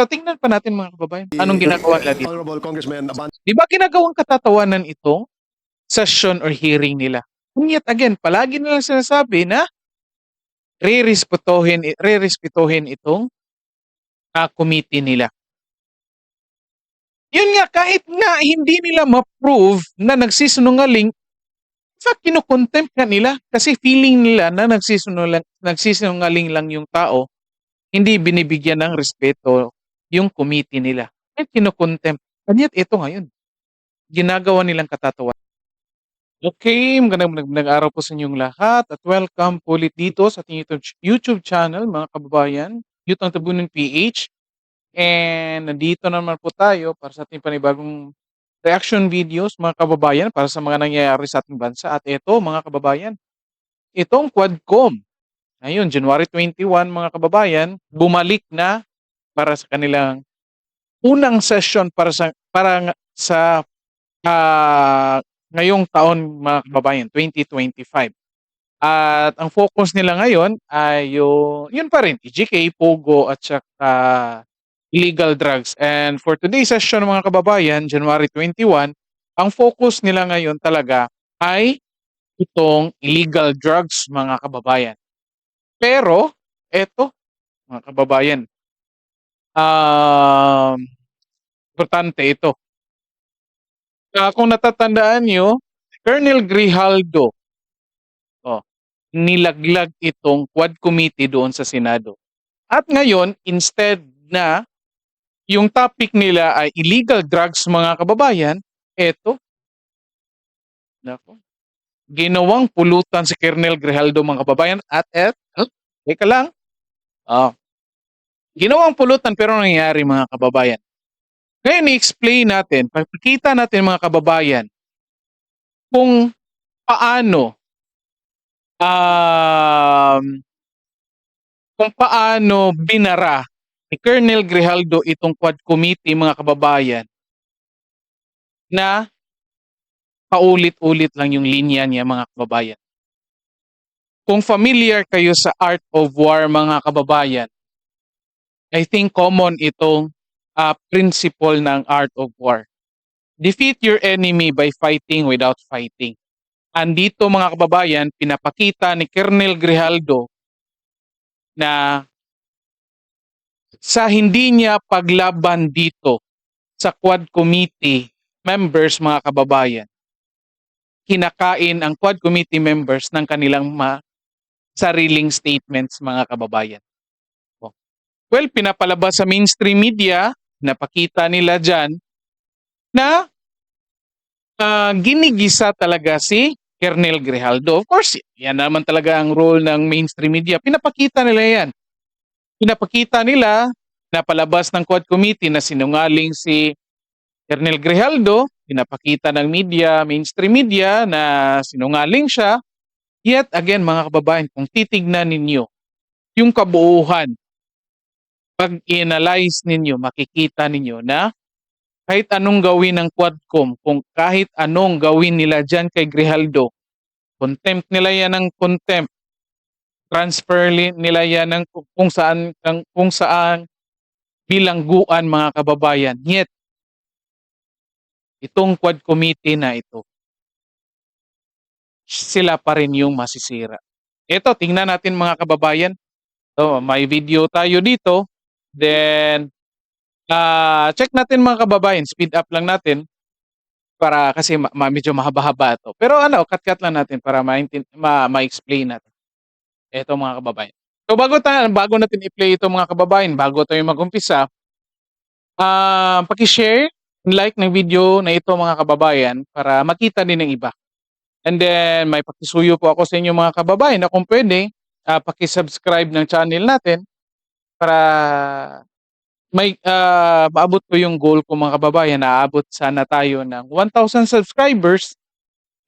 So, tingnan pa natin mga kababayan, anong ginagawa nila dito. Honorable Congressman Aban Di ba ginagawang katatawanan ito? Session or hearing nila. And yet again, palagi nilang sinasabi na re-respetuhin, re-respetuhin itong ah, committee nila. Yun nga, kahit nga hindi nila ma-prove na nagsisinungaling, sa kinukontempt ka nila kasi feeling nila na nagsisinungaling, nagsisinungaling lang yung tao, hindi binibigyan ng respeto yung committee nila. At kinukontempt. And yet, ito ngayon, ginagawa nilang katatawa. Okay, magandang magandang araw po sa inyong lahat at welcome po ulit dito sa ating YouTube, YouTube channel mga kababayan, Youth ang Tabunan PH. And nandito naman po tayo para sa ating panibagong reaction videos mga kababayan para sa mga nangyayari sa ating bansa. At ito mga kababayan, itong Quadcom, ngayon January 21 mga kababayan, bumalik na para sa kanilang unang session para sa para sa ah, ngayong taon mga kababayan 2025. At ang focus nila ngayon ay yung yun pa rin EJK, Pogo at saka illegal drugs. And for today's session mga kababayan, January 21, ang focus nila ngayon talaga ay itong illegal drugs mga kababayan. Pero eto mga kababayan, um, importante ito. Ah, kung natatandaan nyo, Colonel Grijaldo, oh, nilaglag itong Quad Committee doon sa Senado. At ngayon, instead na yung topic nila ay illegal drugs mga kababayan, eto, nako, ginawang pulutan si Colonel Grijaldo mga kababayan at et, oh, teka lang, ah, ginawang pulutan pero nangyayari mga kababayan. Ngayon, i-explain natin, pagkita natin mga kababayan, kung paano um, kung paano binara ni Colonel Grijaldo itong Quad Committee mga kababayan na paulit-ulit lang yung linya niya mga kababayan. Kung familiar kayo sa Art of War mga kababayan, I think common itong ah, principle ng Art of War. Defeat your enemy by fighting without fighting. Andito mga kababayan, pinapakita ni Colonel Grijaldo na sa hindi niya paglaban dito sa Quad Committee members mga kababayan, kinakain ang Quad Committee members ng kanilang ma sariling statements mga kababayan. Well, pinapalabas sa mainstream media, napakita nila dyan na ah, ginigisa talaga si Colonel Grijaldo. Of course, yan naman talaga ang role ng mainstream media. Pinapakita nila yan. Pinapakita nila na palabas ng Quad Committee na sinungaling si Colonel Grijaldo. Pinapakita ng media, mainstream media na sinungaling siya. Yet again mga kababayan, kung titignan ninyo yung kabuuhan, pag i-analyze ninyo, makikita ninyo na kahit anong gawin ng Quadcom, kung kahit anong gawin nila dyan kay Grijaldo, contempt nila yan ng contempt, transfer nila yan ng ku- kung saan, kung saan bilangguan mga kababayan. Yet, itong Quad Committee na ito, sila pa rin yung masisira. Ito, tingnan natin mga kababayan. So, may video tayo dito. Then, ah check natin mga kababayan. Speed up lang natin para kasi ma- ma- medyo mahaba-haba ito. Pero ano, cut-cut lang natin para ma-intin- ma- ma-explain natin. Ito mga kababayan. So bago tayo, bago natin i-play ito mga kababayan, bago tayo mag-umpisa, ah paki-share, like ng video na ito mga kababayan para makita din ng iba. And then may pakisuyo po ako sa inyo mga kababayan na kung pwede, ah paki-subscribe ng channel natin para may ah, maabot ko yung goal ko mga kababayan, naabot sana tayo ng 1,000 subscribers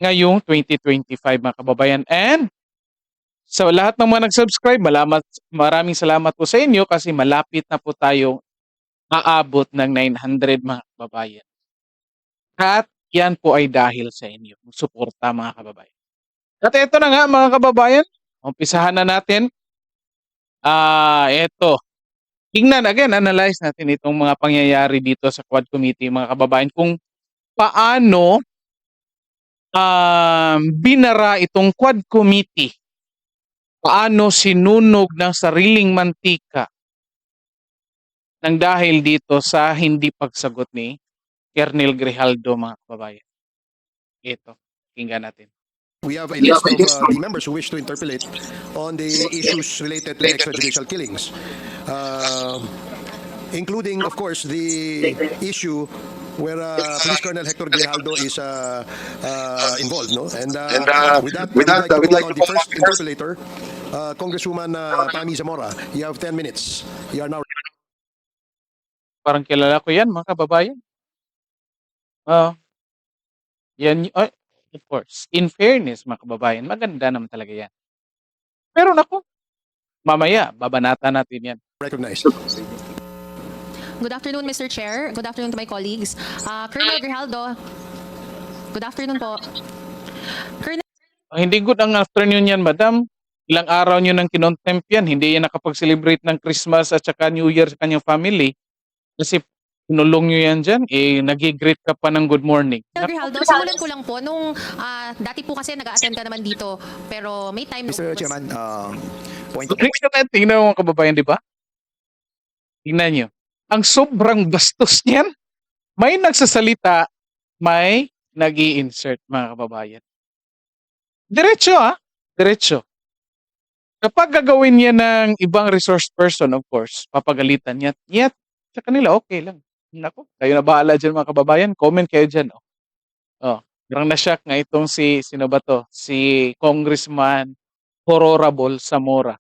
ngayong 2025 mga kababayan. And sa lahat ng mga nag-subscribe, malamat, maraming salamat po sa inyo kasi malapit na po tayo aabot ng 900 mga kababayan. At yan po ay dahil sa inyo, suporta mga kababayan. At ito na nga mga kababayan, umpisahan na natin. Ah, ito. tingnan again, analyze natin itong mga pangyayari dito sa Quad Committee, mga kababayan, kung paano um, binara itong Quad Committee. Paano sinunog ng sariling mantika nang dahil dito sa hindi pagsagot ni Kernel Grijaldo, mga kababayan. Ito, tingnan natin. We have a list of uh, members who wish to interpolate on the issues related to extrajudicial killings, uh, including, of course, the issue where uh, Police Colonel Hector Grijaldo is uh, uh, involved, no? And, uh, And, uh, with that, with that, uh, we'd like to call on the first on the first- interpolator, uh, Congresswoman uh, Pami Zamora. You have 10 minutes. You are now Parang kilala ko yan, mga kababayan. Oo. yan, ay, of course. In fairness, mga kababayan, maganda naman talaga yan. Pero naku, mamaya, babanata natin yan. recognized. Good afternoon, Mr. Chair. Good afternoon to my colleagues. Uh, Colonel Grijaldo, good afternoon po. Colonel hindi good ang afternoon yan, madam. Ilang araw nyo nang kinontempt yan. Hindi yan nakapag-celebrate ng Christmas at saka New Year sa kanyang family. Kasi pinulong nyo yan dyan, eh, nag-greet ka pa ng good morning. Naku, Grijaldo, simulan ko lang po. Nung ah, dati po kasi nag-attend ka naman dito, pero may time na- Mr. Chairman, um, point of Tingnan natin, tingnan mo mga kababayan, di ba? Tingnan nyo. Ang sobrang bastos niyan. May nagsasalita, may nag insert mga kababayan. Diretso ah. Diretso. Kapag gagawin niya ng ibang resource person, of course, papagalitan niya. Yet, sa kanila, okay lang. Nako, kayo na bahala dyan mga kababayan. Comment kayo dyan. Oh. Oh, parang na-shock nga itong si, sino ba to? Si Congressman Hororable Zamora.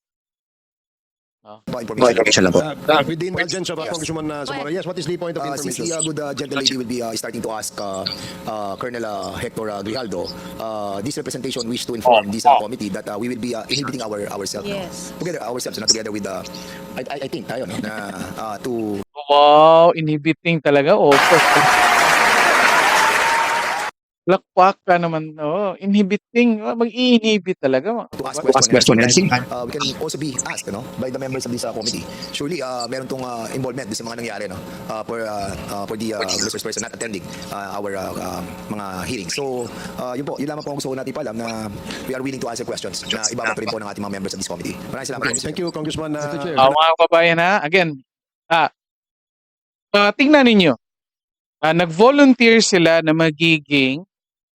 uh, information lang po. Uh, with the indulgence of uh, Congresswoman uh, Zamora, yes, what is the point of Uh, since information? the uh, good uh, gentle lady will be uh, starting to ask uh, uh, Colonel uh, Hector uh, Grijaldo, uh, this representation wish to inform this uh, committee that uh, we will be uh, inhibiting our ourselves no? Yes. together ourselves no? together with the I, I, I think tayo no na uh, to Wow, inhibiting talaga. Oh, of course. Lakpak ka naman. Oh, inhibiting. Oh, Mag-i-inhibit talaga. to ask question, and at the same time, uh, we can also be asked no by the members of this uh, committee surely uh, meron tong uh, involvement din sa mga nangyari no uh, for uh, uh, for the uh, resource person not attending uh, our uh, uh, mga hearings so uh, yun po yun lamang po ang gusto ko natin palam na we are willing to answer questions na ibabato rin po ng ating mga members of this committee maraming salamat po Mr. Thank you, Congressman. Uh, Ah, mga kababayan ha, again, ah, ah, tingnan ninyo. Ah, nag-volunteer sila na magiging,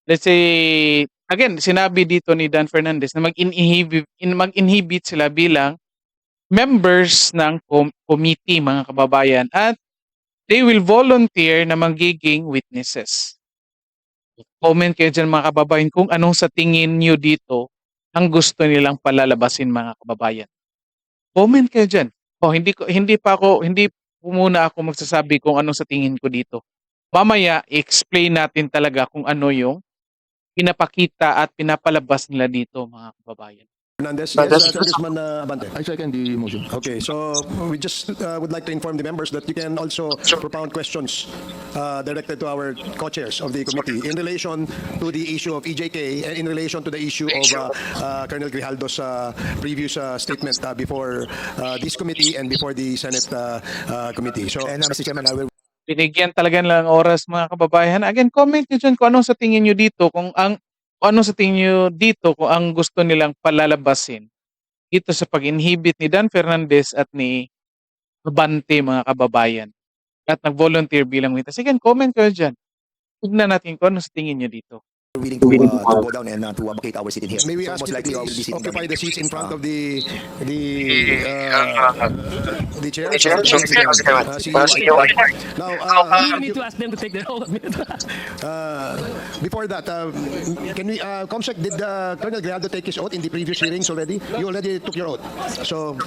let's say, again, sinabi dito ni Dan Fernandez na mag-inhibit, in, mag-inhibit sila bilang members ng com- committee, mga kababayan, at they will volunteer na magiging witnesses. Comment kayo dyan mga kababayan kung anong sa tingin nyo dito ang gusto nilang palalabasin mga kababayan. Comment kayo dyan. Oh, hindi ko hindi pa ako hindi muna ako magsasabi kung ano sa tingin ko dito. Mamaya explain natin talaga kung ano yung pinapakita at pinapalabas nila dito mga kababayan. Fernandez, yes, uh, Congressman uh, Abante. I second the motion. Okay, so we just uh, would like to inform the members that you can also propound questions uh, directed to our co-chairs of the committee in relation to the issue of EJK and in relation to the issue of uh, uh, Colonel Grijaldo's uh, previous uh, statement uh, before uh, this committee and before the Senate uh, uh, committee. So, and uh, Mr. Chairman I will Binigyan talaga ng oras mga kababayan. Again, comment nyo dyan kung ano sa tingin nyo dito, kung ang ano sa tingin nyo dito, kung ang gusto nilang palalabasin dito sa pag-inhibit ni Dan Fernandez at ni Abante mga kababayan at nag-volunteer bilang witness. Again, comment kayo dyan. Tignan natin kung ano sa tingin nyo dito. Willing to, uh, to go down and uh, to vacate our seat in here may we so ask most you to likely I will be please sitting occupy down. the seats in front of the the uh, the chair. The chair, So, Mr. Chairman. uh, see Uh, you. see. Now, uh, You need to ask them to take their oath. Uh, before that, uh, can we, uh, Comsec, did uh, Colonel Grijaldo take his oath in the previous hearings already? You already took your oath. So,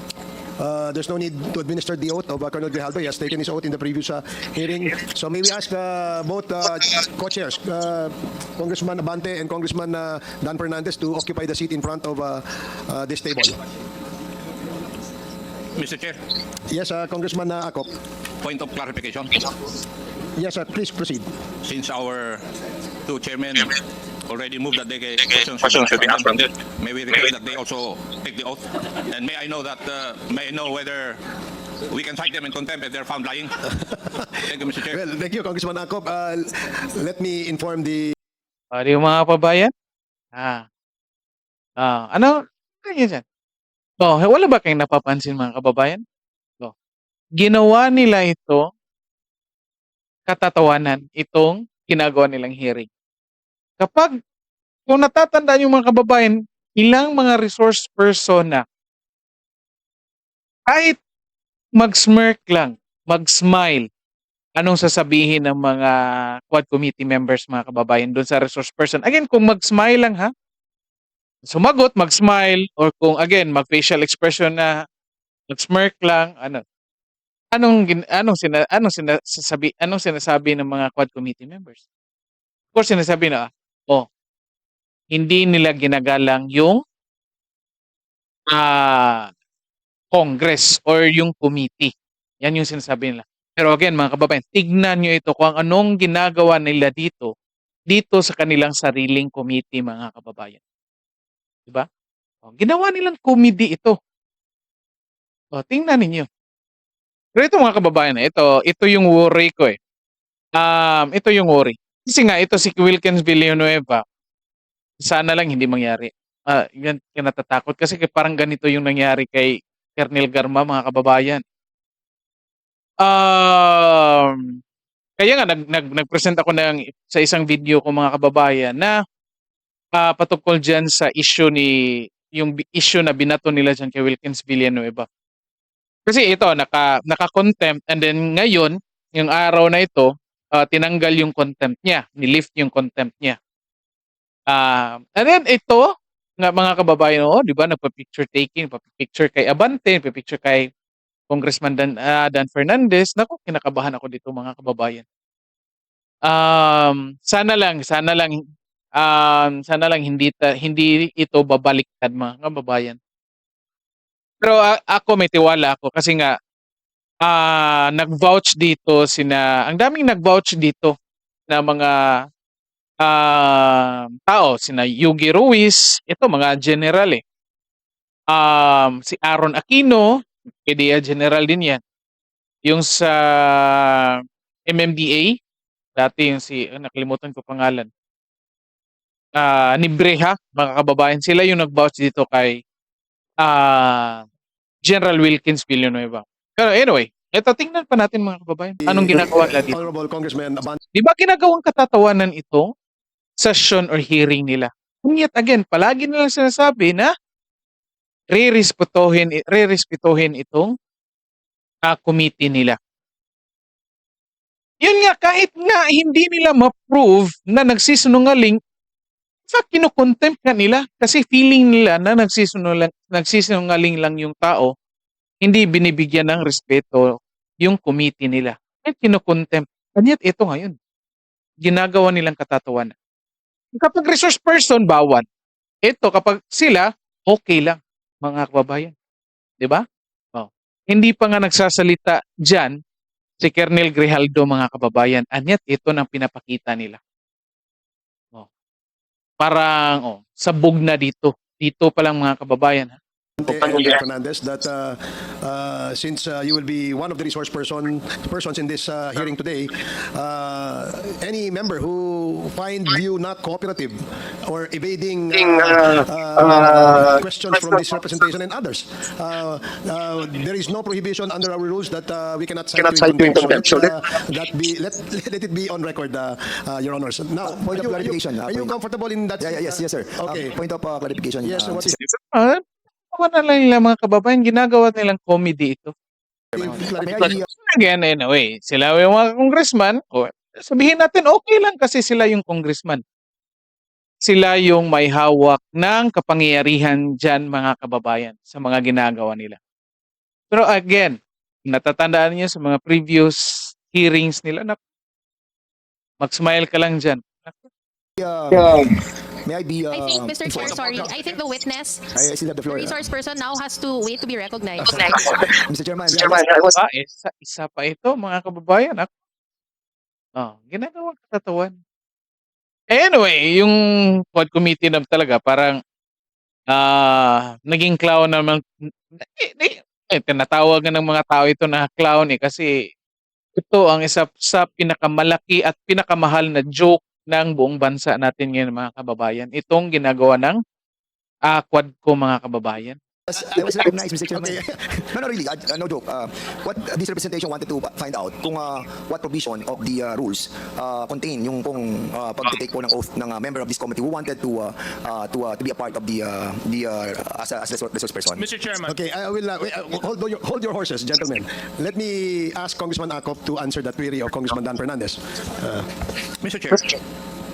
uh, there's no need to administer the oath of uh, Colonel Grijaldo. He has taken his oath in the previous uh, hearing. So, may we ask uh, both uh, co-chairs, uh, Congressman Abante and Congressman uh, Dan Fernandez, to occupy the seat in front of uh, uh, this table. Mr. Chair, Yes, uh, Congressman uh, Akop. point of clarification. Yes, sir, please proceed. Since our two chairmen already moved that they questions Questions should be asked from them. may we request that they also take the oath? And may I know that, uh, may I know whether we can cite them in contempt if they're found lying. Thank you, Mr. Chair. Well, thank you, Congressman Akop. Uh, let me inform the di ba, mga kababayan? Ah. Ah, ano? Ano yun dyan? Oh, wala ba kayong napapansin mga kababayan? Oh. Ginawa nila ito katatawanan itong ginagawa nilang hearing. Kapag kung natatandaan yung mga kababayan, ilang mga resource person na kahit mag-smirk lang, mag-smile, anong sasabihin ng mga quad committee members, mga kababayan, doon sa resource person. Again, kung mag-smile lang ha, sumagot, mag-smile, or kung again, mag-facial expression na, mag-smirk lang, ano, anong, anong, sina, anong, sinasabi, anong sinasabi ng mga quad committee members? Of course, sinasabi na, oh, hindi nila ginagalang yung ah Congress or yung committee. Yan yung sinasabi nila. Pero again, mga kababayan, tignan nyo ito kung anong ginagawa nila dito, dito sa kanilang sariling committee, mga kababayan. Diba? O, ginawa nilang committee ito. O, tingnan ninyo. Pero ito mga kababayan, ito, ito yung worry ko eh. Um, ito yung worry. Kasi nga, ito si Wilkins Villanueva, sana lang hindi mangyari. Ah, yan, yan natatakot. Kasi parang ganito yung nangyari kay Kernel Garma, mga kababayan. Um, kaya nga nag, nag nag-present ako ng sa isang video ko mga kababayan na ah, patungkol diyan sa issue ni yung issue na binato nila diyan kay Wilkins Villanueva. Kasi ito naka naka-contempt and then ngayon yung araw na ito ah, tinanggal yung contempt niya, ni-lift yung contempt niya. Ah, and then ito nga mga kababayan, oh, 'di ba, nagpa-picture taking, nagpa-picture kay Abante, nagpa-picture kay Congressman Dan, ah, Dan Fernandez. Naku, kinakabahan ako dito mga kababayan. Um, sana lang, sana lang um, sana lang hindi ta, hindi ito babaliktad mga kababayan. Pero a- ako may tiwala ako kasi nga ah nag-vouch dito sina ang daming nag-vouch dito na mga ah, tao sina Yugi Ruiz, ito mga general eh. Um, si Aaron Aquino, PDEA general din yan. Yung sa MMDA, dati yung si, ah, nakalimutan ko pangalan. Ah, ni Breha, mga kababayan, sila yung nag-vouch dito kay ah, General Wilkins Villanueva. Pero anyway, eto tingnan pa natin mga kababayan. Anong ginagawa nila dito? Honorable Congressman Abante. Di ba ginagawang katatawanan ito? Session or hearing nila. And yet again, palagi nilang sinasabi na re-respetuhin, re-respetuhin itong ah, committee nila. Yun nga, kahit nga hindi nila ma-prove na nagsisinungaling, in fact, kinukontempt ka nila kasi feeling nila na nagsisinungaling, nagsisinungaling lang yung tao, hindi binibigyan ng respeto yung committee nila. At kinukontempt. And ito ngayon, ginagawa nilang katatawanan. Kapag resource person, bawal. Ito, kapag sila, okay lang, mga kababayan. Di ba? Oh. Hindi pa nga nagsasalita dyan si Kernel Grijaldo, mga kababayan. And ito nang pinapakita nila. Oh. Parang, oh, sabog na dito. Dito pa lang mga kababayan. Ha? And uh, Fernandez that uh, uh, since uh, you will be one of the resource person persons in this uh, hearing today, uh, any member who find you not cooperative or evading uh, uh, questions from this representation and others, uh, uh, there is no prohibition under our rules that uh, we cannot cite you in contempt. So let, uh, that be let, let it be on record, uh, uh, Your Honors. Now, point are of you, are you, clarification, uh, are you point- comfortable in that? Yeah, yeah, yes, yes, sir. Okay. Um, point of uh, clarification. Yes, uh, what is Ah, ginagawa na lang nila mga kababayan, ginagawa nilang comedy ito. the May clarification? I, Again, anyway, sila yung mga congressman, o sabihin natin okay lang kasi sila yung congressman. Sila yung may hawak ng kapangyarihan dyan mga kababayan sa mga ginagawa nila. Pero again, natatandaan niyo sa mga previous hearings nila na mag-smile ka lang dyan. uh, may I be uh, I think, Mr. Chair, informed? sorry, I think the witness, I, I still have the the floor. uh, resource person now has to wait to be recognized. Mr. Chairman, I was- Ah, isa, isa pa ito mga kababayan. Ako. Oh, ginagawang katatawan. Anyway, yung quad committee na talaga parang ah naging clown naman. Eh, eh, Eh, tinatawag nga ng mga tao ito na clown eh kasi ito ang isa sa pinakamalaki at pinakamahal na joke ng buong bansa natin ngayon mga kababayan. Itong ginagawa ng ah, Quadco mga kababayan. I was recognized, Mr. Chairman. Okay. No, no, really, uh, uh, no joke. Uh, what uh, this representation wanted to find out kung uh, what provision of the uh, rules uh, contain yung kung uh, pag-take po ng oath ng uh, member of this committee who wanted to uh, uh, to uh, to be a part of the uh, the uh, as a as a resource person. Mr. Chairman, Okay, I will uh, wait, uh, hold, your, hold your horses, gentlemen. Let me ask Congressman Akop to answer that query of Congressman Dan Fernandez. Uh, Mr. Chair,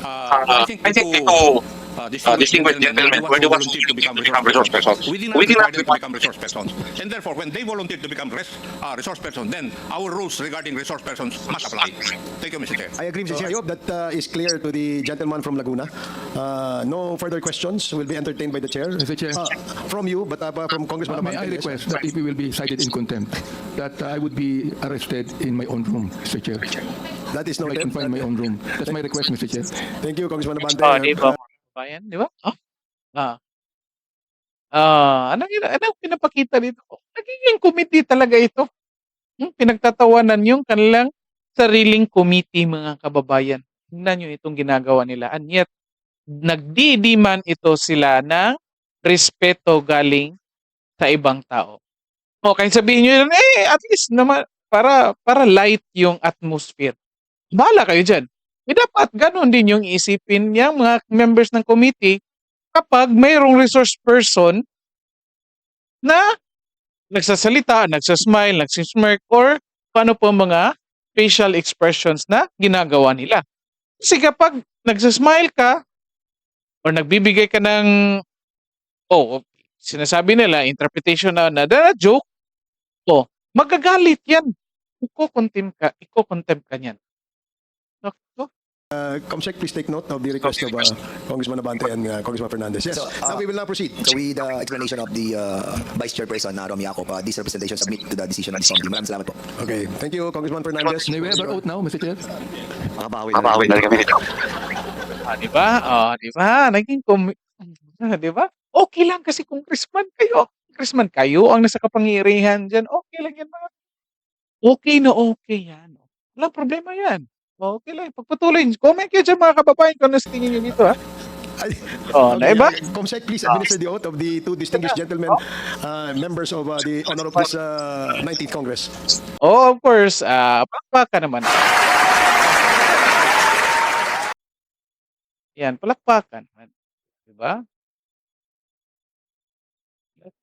uh, I think the two uh, distinguished gentlemen were the ones who volunteered to become resource persons. We did not require them to become resource persons. And therefore, when they volunteered to become res, uh, resource persons, then our rules regarding resource persons must apply. Thank you, Mr. Chair. I agree, Mr. Chair. I hope that uh, is clear to the gentleman from Laguna. Uh, no further questions will be entertained by the chair. Mr. Chair. Uh, from you, but uh, from Congressman Uh, May I Abante, yes. request that if we will be cited in contempt, that I would be arrested in my own room, Mr. Chair. That is I noted. can find my own room. That's my request, Mr. Chair. Thank you, Congressman Abante. Oh, di ba ba? Ah. Ah. Ah, ano yun? Ano pinapakita dito? Nagiging committee talaga ito. Hmm, pinagtatawanan yung kanilang sariling committee mga kababayan. Tingnan nyo itong ginagawa nila. And yet, nagdidiman ito sila ng respeto galing sa ibang tao. Okay, sabihin nyo, eh, at least naman, para, para light yung atmosphere. Bahala kayo dyan. Eh, dapat ganun din yung isipin niya mga members ng committee kapag mayroong resource person na nagsasalita, nagsasmile, nagsismirk, or paano po mga facial expressions na ginagawa nila. Kasi kapag nagsasmile ka or nagbibigay ka ng oh, sinasabi nila, interpretation na, na, na joke, oh, magagalit yan. Iko-contempt ka, iko-contempt ka niyan. So, Uh, Comsec, please take note of the request of uh, Congressman Abante and uh, Congressman Fernandez. Yes. So, uh, now we will now proceed. So with the explanation of the uh, Vice Chairperson, uh, Romy Yakop, uh, this representation submit to the decision of this committee. Maraming salamat po. Okay. Thank you, Congressman Fernandez. May we ever oath now, Mr. Chair? Makabawi na kami nito. Ah, di ba? Ah, di ba? Naging com- Ah, di ba? Okay lang kasi congressman kayo. Congressman kayo ang nasa kapangyarihan diyan. Okay lang yan mga. Okay na okay yan. Walang problema yan. Okay lang. Pagpatuloy. Comment kayo dyan mga kababayan kung ano sa tingin nyo dito ha. Oh, naiba? uh, Comsec, please administer the oath of the two distinguished gentlemen, uh, members of uh, the honor of this uh, 19th Congress. Oh, of course. Ah, palakpakan naman. Yan, palakpakan. Di ba?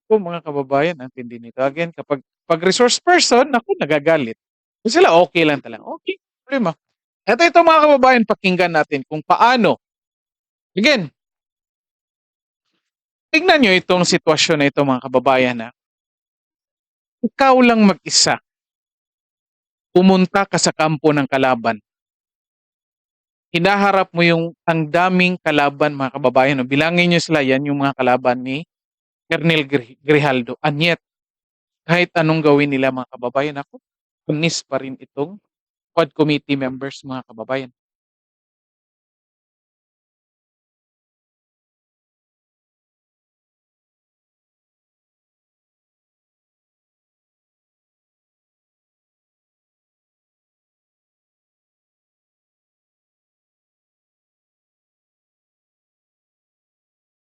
Ako mga kababayan, ang tindi nito. Again, kapag pag resource person, ako nagagalit. Sila okay lang talaga. Okay, problema. Ito ito mga kababayan, pakinggan natin kung paano. Again, tingnan nyo itong sitwasyon na ito mga kababayan na ikaw lang mag-isa pumunta ka sa kampo ng kalaban. Hinaharap mo yung ang daming kalaban mga kababayan. No? Bilangin nyo sila yan yung mga kalaban ni Colonel Gri- Grijaldo. And yet, kahit anong gawin nila mga kababayan, ako, kunis pa rin itong Quad Committee members mga kababayan.